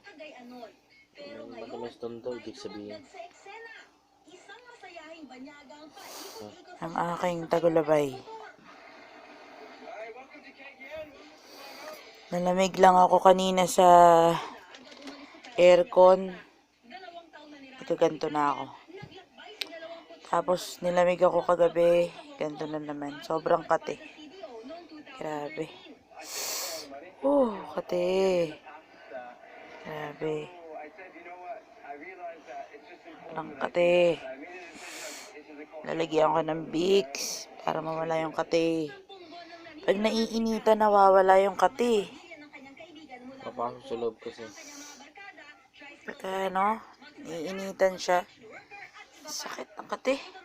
Cagayanon. Pero ngayon, Matamis doon to, ibig sabihin. Ang aking Tagulabay. Nalamig lang ako kanina sa aircon. dalawang taon na nila Ito ganito na ako. Tapos nilamig ako kagabi. Ganito na naman. Sobrang kate. CDO noong 2000. Grabe. Oh, kate. Grabe. Sobrang kate. Lalagyan ko ng Vicks para mawala yung kate. Pag naiinitan, nawawala yung kate. Papasok sa loob kasi. Pagka ano, naiinitan siya. Sakit ng kate.